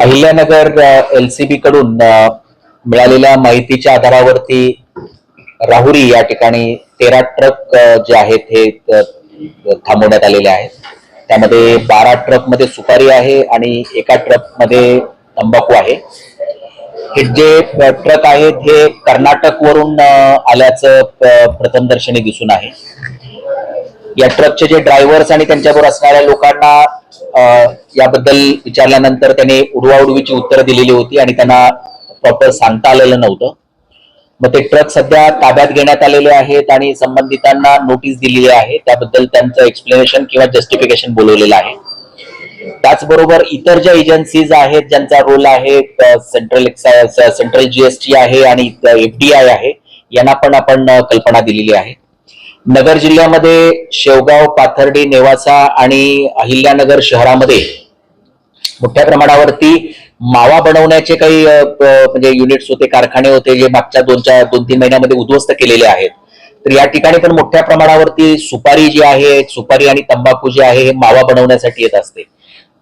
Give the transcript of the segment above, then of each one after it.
Ahilyanagar LCB कडून मिळालेल्या माहितीच्या आधारावरती राहुरी या ठिकाणी तेरा ट्रक जे आहेत हे थांबवण्यात आलेले आहेत. त्यामध्ये बारा ट्रकमध्ये सुपारी आहे आणि एका ट्रकमध्ये तंबाखू आहे. हे जे ट्रक आहेत हे कर्नाटक वरून आल्याचं प्रथमदर्शनी दिसून आहे. या ट्रकचे जे ड्रायव्हर्स आणि त्यांच्याबरोबर असणाऱ्या लोकांना याबद्दल विचारल्यानंतर त्याने उडवाउडवीची उत्तरं दिलेली होती आणि त्यांना प्रॉपर सांगता आलेलं नव्हतं. मग ते ट्रक सध्या ताब्यात घेण्यात आलेले आहेत आणि संबंधितांना नोटीस दिलेली आहे. त्याबद्दल त्यांचं एक्सप्लेनेशन किंवा जस्टिफिकेशन बोलवलेलं आहे. त्याचबरोबर इतर ज्या एजन्सीज आहेत ज्यांचा रोल आहे सेंट्रल सेंट्रल जीएसटी आहे आणि एफडीआय आहे यांना पण आपण कल्पना दिलेली आहे. नगर जिल्ह्यामध्ये शेवगाव पाथर्डी नेवासा आणि अहिल्यानगर शहरामध्ये मोठ्या प्रमाणावरती मावा बनवण्याचे काही म्हणजे युनिट्स होते कारखाने होते जे मागच्या दोन चार दोन तीन महिन्यामध्ये उद्ध्वस्त केलेले आहेत. तर या ठिकाणी पण मोठ्या प्रमाणावरती सुपारी जी आहे सुपारी आणि तंबाखू जे आहे हे मावा बनवण्यासाठी येत असते.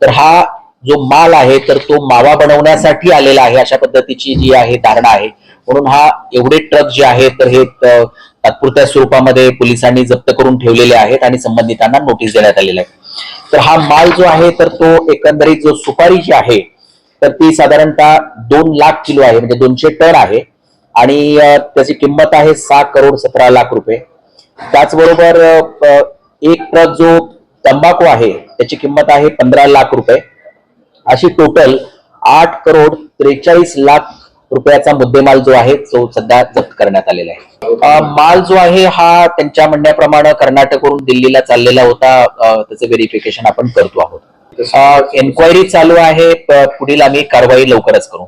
तर हा जो माल आहे तर तो मावा बनवण्यासाठी आलेला आहे अशा पद्धतीची जी आहे धारणा आहे. म्हणून हा एवढे ट्रक जे आहेत तर हे तात्पुरत्या स्वरूपामध्ये पोलिसांनी जप्त करून ठेवलेले आहेत आणि संबंधितांना नोटीस देण्यात आलेला आहे. तर हा माल जो आहे तर तो एकंदरीत जो सुपारी जी आहे तर ती साधारणतः दोन लाख किलो आहे म्हणजे दोनशे टन आहे. आणि त्याची किंमत आहे सहा करोड सतरा लाख रुपये. त्याचबरोबर एक ट्रक जो तंबाखू आहे त्याची किंमत आहे पंधरा लाख रुपये. अशी टोटल आठ करोड त्रेचाळीस लाख रुपयाचा मुद्देमाल जो आहे तो सध्या जप्त करण्यात आलेला आहे. माल जो आहे हा त्यांच्या म्हणण्याप्रमाणे कर्नाटकवरून दिल्लीला चाललेला होता. त्याचं व्हेरिफिकेशन आपण करतो आहोत. एन्क्वायरी चालू आहे. पुढील आम्ही कारवाई लवकरच करू.